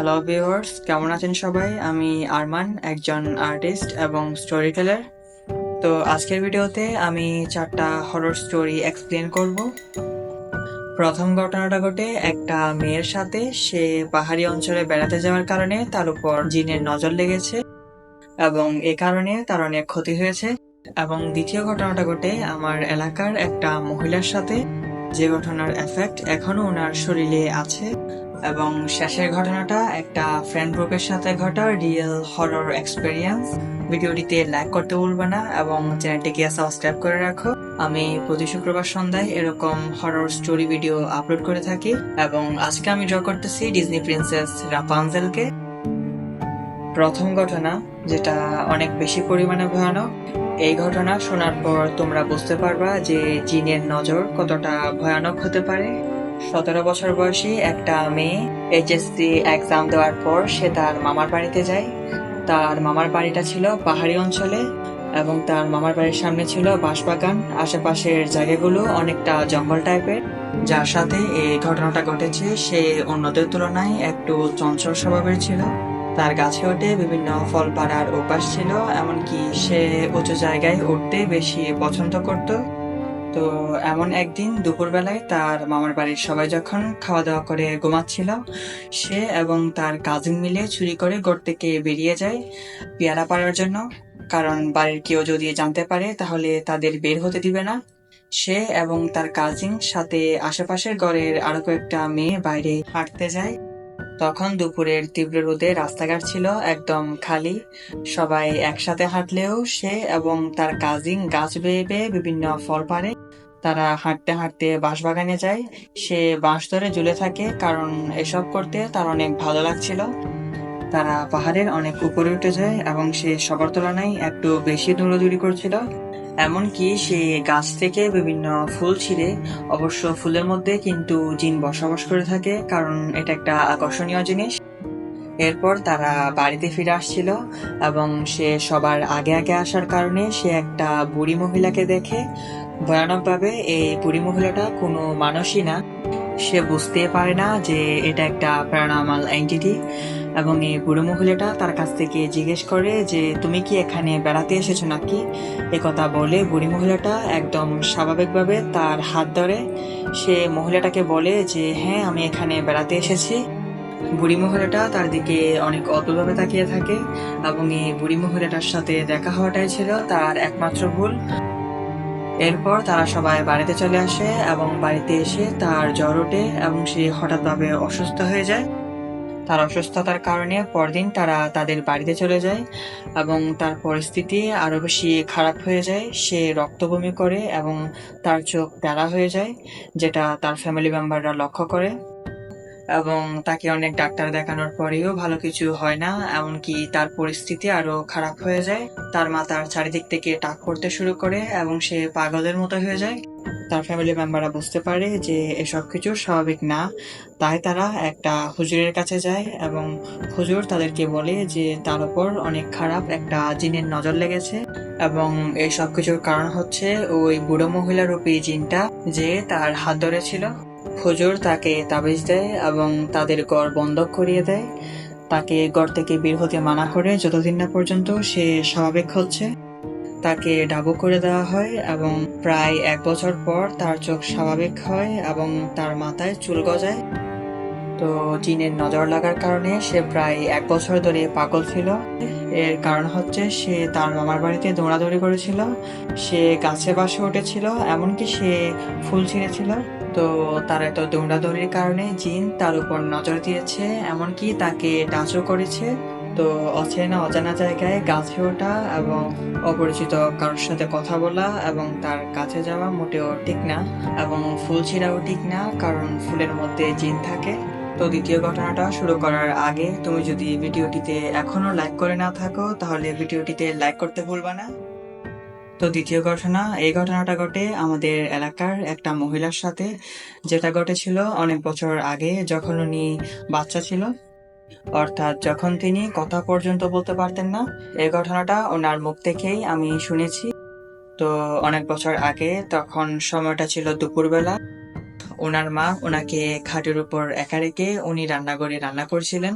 Hello viewers কেমন আছেন সবাই? আমি আরমান, একজন আর্টিস্ট এবং স্টোরি টেলার তো আজকের ভিডিওতে আমি চারটা হরর স্টোরি এক্সপ্লেন করব। প্রথম ঘটনাটা ঘটে একটা মেয়ের সাথে। সে পাহাড়ি অঞ্চলে বেড়াতে যাওয়ার কারণে তার উপর জিনের নজর লেগেছে এবং এ কারণে তার অনেক ক্ষতি হয়েছে। এবং দ্বিতীয় ঘটনাটা ঘটে আমার এলাকার একটা মহিলার সাথে। যে ঘটনার এফেক্ট এখনও ওনার শরীরে আছে। এবং শেষের ঘটনাটা একটা ফ্রেন্ড গ্রুপের সাথে ঘটা রিয়েল হরর এক্সপেরিয়েন্স ভিডিওটিতে লাইক করতে ভুলবে না এবং চ্যানেলটিকে সাবস্ক্রাইব করে রাখো। আমি প্রতি শুক্রবার সন্ধ্যায় এরকম হরর স্টোরি ভিডিও আপলোড করে থাকি এবং আজকে আমি ড্র করতেছি ডিজনি প্রিন্সেস রাপানজেলকে প্রথম ঘটনা, যেটা অনেক বেশি পরিমাণে ভয়ানক, এই ঘটনা শোনার পর তোমরা বুঝতে পারবা যে জিনের নজর কতটা ভয়ানক হতে পারে। সতেরো বছর বয়সী একটা মেয়ে এইচএসসি এক্সাম দেওয়ার পর সে তার মামার বাড়িতে যায়। তার মামার বাড়িটা ছিল পাহাড়ি অঞ্চলে এবং তার মামার বাড়ির সামনে ছিল বাঁশবাগান। আশেপাশের জায়গাগুলো অনেকটা জঙ্গল টাইপের। যার সাথে এই ঘটনাটা ঘটেছে, সে অন্যদের তুলনায় একটু চঞ্চল স্বভাবের ছিল। তার গাছে ওঠে বিভিন্ন ফল পাড়ার অভ্যাস ছিল, এমনকি সে উঁচু জায়গায় উঠতে বেশি পছন্দ করত। তো এমন একদিন দুপুরবেলায় তার মামার বাড়ির সবাই যখন খাওয়া দাওয়া করে ঘুমাচ্ছিল, সে এবং তার কাজিন মিলে চুরি করে গড় থেকে বেরিয়ে যায় পেয়ারা পাড়ার জন্য। কারণ বাড়ির কেউ যদি জানতে পারে, তাহলে তাদের বের হতে দিবে না। সে এবং তার কাজিন সাথে আশেপাশের ঘরের আরও কয়েকটা মেয়ে বাইরে হাঁটতে যায়। তখন দুপুরের তীব্র রোদে রাস্তাঘাট ছিল একদম খালি। সবাই একসাথে হাঁটলেও সে এবং তার কাজিন গাছ বেয়ে বেয়ে বিভিন্ন ফল পারে তারা হাঁটতে হাঁটতে বাঁশবাগানে যায়। সে বাঁশ ধরে ঝুলে থাকে কারণ এসব করতে তার অনেক ভালো লাগছিল। তারা পাহাড়ের অনেক উপরে উঠে যায় এবং সে সবার তুলনায় একটু বেশি দৌড়াদৌড়ি করছিল। এমনকি সে গাছ থেকে বিভিন্ন ফুল ছিঁড়ে অবশ্য ফুলের মধ্যে কিন্তু জিন বসবাস করে থাকে কারণ এটা একটা আকর্ষণীয় জিনিস। এরপর তারা বাড়িতে ফিরে আসছিল এবং সে সবার আগে আগে আসার কারণে সে একটা বুড়ি মহিলাকে দেখে ভয়ানকভাবে এই বুড়ি মহিলাটা কোনো মানুষই না। সে বুঝতে পারে না যে এটা একটা প্যারানর্মাল এন্টিটি এবং এই বুড়ো মহিলাটা তার কাছ থেকে জিজ্ঞেস করে যে, তুমি কি এখানে বেড়াতে এসেছ নাকি? এ কথা বলে বুড়ি মহিলাটা একদম স্বাভাবিকভাবে তার হাত ধরে। সে মহিলাটাকে বলে যে হ্যাঁ আমি এখানে বেড়াতে এসেছি। বুড়ি মহিলাটা তার দিকে অনেক অদ্ভুতভাবে তাকিয়ে থাকে এবং এই বুড়ি মহিলাটার সাথে দেখা হওয়াটাই ছিল তার একমাত্র ভুল। এরপর তারা সবাই বাড়িতে চলে আসে এবং বাড়িতে এসে তার জ্বর ওঠে এবং সে হঠাৎভাবে অসুস্থ হয়ে যায়। তার অসুস্থতার কারণে পরদিন তারা তাদের বাড়িতে চলে যায় এবং তার পরিস্থিতি আরও বেশি খারাপ হয়ে যায়। সে রক্তবমি করে এবং তার চোখ প্যারা হয়ে যায়, যেটা তার ফ্যামিলি মেম্বাররা লক্ষ্য করে। এবং তাকে অনেক ডাক্তার দেখানোর পরেও ভালো কিছু হয় না, এমনকি তার পরিস্থিতি আরও খারাপ হয়ে যায়। তার মা তার চারিদিক থেকে টাক করতে শুরু করে এবং সে পাগলের মতো হয়ে যায়। তার ফ্যামিলি মেম্বাররা বুঝতে পারে যে এসব কিছু স্বাভাবিক না। তাই তারা একটা হুজুরের কাছে যায় এবং হুজুর তাদেরকে বলে যে তার উপর অনেক খারাপ একটা জিনের নজর লেগেছে এবং এই সব কিছুর কারণ হচ্ছে ওই বুড়ো মহিলা রূপী জিনটা যে তার হাত ধরেছিল। হুজুর তাকে তাবিজ দেয় এবং তাদের গড় বন্ধ করিয়ে দেয়। তাকে গড় থেকে বের হতে মানা করে যতদিন না পর্যন্ত সে স্বাভাবিক হচ্ছে তাকে ডাবু করে দেওয়া হয় এবং প্রায় এক বছর পর তার চোখ স্বাভাবিক হয় এবং তার মাথায় চুল গজায়। তো জিনের নজর লাগার কারণে সে প্রায় এক বছর ধরে পাগল ছিল। এর কারণ হচ্ছে সে তার মামার বাড়িতে দৌড়াদৌড়ি করেছিল। সে গাছে বাসে উঠেছিল, এমনকি সে ফুল ছিঁড়েছিল। তো তার এত দৌড়াদৌড়ির কারণে জিন তার উপর নজর দিয়েছে, এমনকি তাকে টাচও করেছে। তো অচেনা অজানা জায়গায় গাছে ওঠা এবং অপরিচিত কারোর সাথে কথা বলা এবং তার কাছে যাওয়া মোটেও ঠিক না। এবং ফুল ছিঁড়াও ঠিক না, কারণ ফুলের মধ্যে জিন থাকে। তো দ্বিতীয় ঘটনাটা শুরু করার আগে তুমি যদি ভিডিওটিতে এখনও লাইক করে না থাকো, তাহলে ভিডিওটিতে লাইক করতে ভুলবা না। তো দ্বিতীয় ঘটনা, এই ঘটনাটা ঘটে আমাদের এলাকার একটা মহিলার সাথে। যেটা ঘটেছিল অনেক বছর আগে যখন উনি বাচ্চা ছিল। অর্থাৎ যখন তিনি কথা পর্যন্ত বলতে পারতেন না, এই ঘটনাটা ওনার মুখ থেকেই আমি শুনেছি। তো অনেক বছর আগে তখন সময়টা ছিল দুপুরবেলা। ওনার মা ওনাকে খাটের উপর একা রেখে উনি রান্নাঘরে রান্না করছিলেন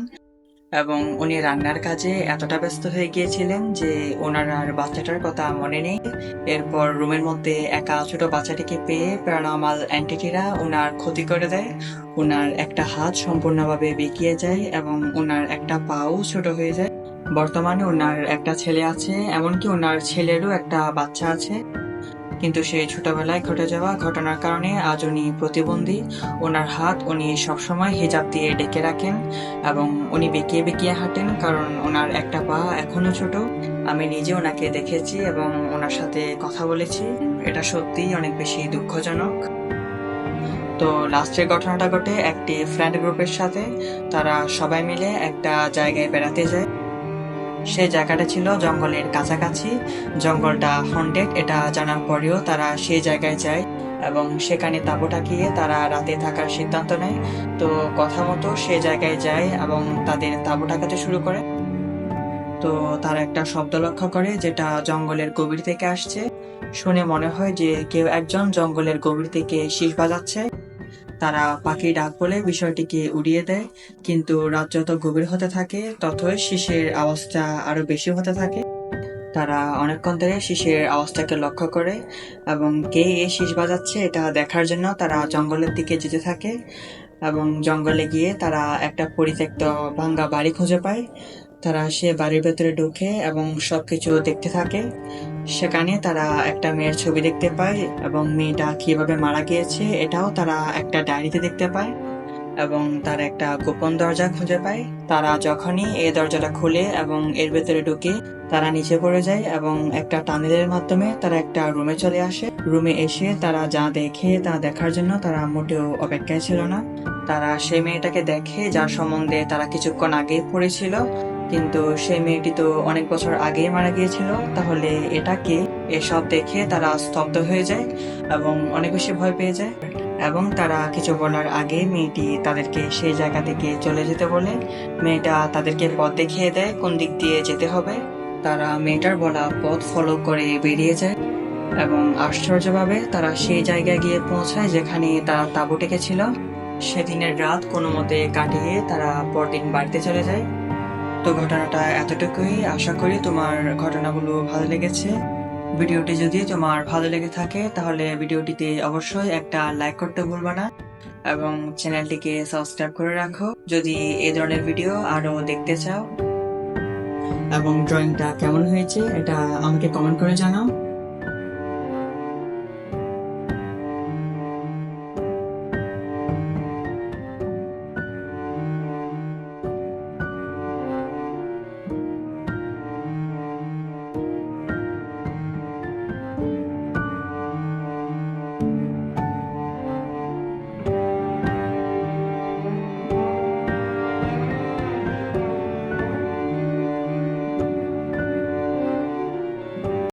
এবং উনি রান্নার কাজে এতটা ব্যস্ত হয়ে গিয়েছিলেন যে ওনার আর বাচ্চাটার কথা মনে নেই। এরপর রুমের মধ্যে একা ছোট বাচ্চাটিকে পেয়ে প্যারানর্মাল অ্যান্টিটিরা ওনার ক্ষতি করে দেয়। ওনার একটা হাত সম্পূর্ণভাবে বেঁকিয়ে যায় এবং ওনার একটা পাও ছোট হয়ে যায়। বর্তমানে ওনার একটা ছেলে আছে, এমনকি ওনার ছেলেরও একটা বাচ্চা আছে। কিন্তু সেই ছোটবেলায় ঘটে যাওয়া ঘটনার কারণে আজ উনি প্রতিবন্ধী। ওনার হাত উনি সবসময় হিজাব দিয়ে ডেকে রাখেন এবং উনি বেঁকিয়ে বেঁকিয়ে হাঁটেন কারণ ওনার একটা পা এখনও ছোট। আমি নিজে ওনাকে দেখেছি এবং ওনার সাথে কথা বলেছি। এটা সত্যিই অনেক বেশি দুঃখজনক। তো লাস্টের ঘটনাটা ঘটে একটি ফ্রেন্ড গ্রুপের সাথে। তারা সবাই মিলে একটা জায়গায় বেড়াতে যায়। সেই জায়গাটা ছিল জঙ্গলের কাছাকাছি। জঙ্গলটা হন্টেড এটা জানার পরেও তারা সেই জায়গায় যায় এবং সেখানে তাঁবু টাকিয়ে তারা রাতে থাকার সিদ্ধান্ত নেয়। তো কথা মতো সে জায়গায় যায় এবং তাদের তাঁবু টাকাতে শুরু করে। তো তারা একটা শব্দ লক্ষ্য করে যেটা জঙ্গলের গভীর থেকে আসছে। শুনে মনে হয় যে কেউ একজন জঙ্গলের গভীর থেকে শীষ বাজাচ্ছে। তারা পাখি ডাক বলে বিষয়টিকে উড়িয়ে দেয়। কিন্তু রাত যত গভীর হতে থাকে, ততই শীষের আওয়াজটা আরও বেশি হতে থাকে। তারা অনেকক্ষণ ধরে শীষের আওয়াজটাকে লক্ষ্য করে এবং কে এ শীষ বাজাচ্ছে এটা দেখার জন্য তারা জঙ্গলের দিকে যেতে থাকে এবং জঙ্গলে গিয়ে তারা একটা পরিত্যক্ত ভাঙ্গা বাড়ি খুঁজে পায়। তারা সে বাড়ির ভেতরে ঢুকে এবং সবকিছু দেখতে থাকে। সেখানে তারা একটা মেয়ের ছবি দেখতে পায় এবং মেয়েটা কীভাবে মারা গিয়েছে এটাও তারা একটা ডায়েরিতে দেখতে পায় এবং তার একটা গোপন দরজা খুঁজে পায়। তারা যখনই এই দরজাটা খুলে এবং এর ভেতরে ঢুকে তারা নিচে পড়ে যায় এবং একটা টানেলের মাধ্যমে তারা একটা রুমে চলে আসে। রুমে এসে তারা যা দেখে তা দেখার জন্য তারা মোটেও অপেক্ষায় ছিল না। তারা সেই মেয়েটাকে দেখে যার সম্বন্ধে তারা কিছুক্ষণ আগেই পড়েছিল কিন্তু সেই মেয়েটি তো অনেক বছর আগেই মারা গিয়েছিল। তাহলে এটাকে এসব দেখে তারা স্তব্ধ হয়ে যায় এবং অনেক বেশি ভয় পেয়ে যায়। এবং তারা কিছু বলার আগে মেয়েটি তাদেরকে সেই জায়গা থেকে চলে যেতে বলে। মেয়েটা তাদেরকে পথ দেখিয়ে দেয়, কোন দিক দিয়ে যেতে হবে। তারা মেয়েটার বলা পথ ফলো করে বেরিয়ে যায় এবং আশ্চর্যভাবে তারা সেই জায়গায় গিয়ে পৌঁছায় যেখানে তারা তাঁবু টেকেছিল। সেদিনের রাত কোনো মতে কাটিয়ে তারা পরদিন বাড়িতে চলে যায়। তো ঘটনাটা এতটুকুই। আশা করি তোমার ঘটনাগুলো ভালো লেগেছে। ভিডিওটি যদি তোমার ভালো লেগে থাকে, তাহলে ভিডিওটিতে অবশ্যই একটা লাইক করতে ভুলবে না এবং চ্যানেলটিকে সাবস্ক্রাইব করে রাখো। যদি এ ধরনের ভিডিও আরও দেখতে চাও। এবং ড্রয়িংটা কেমন হয়েছে, এটা আমাকে কমেন্ট করে জানাও।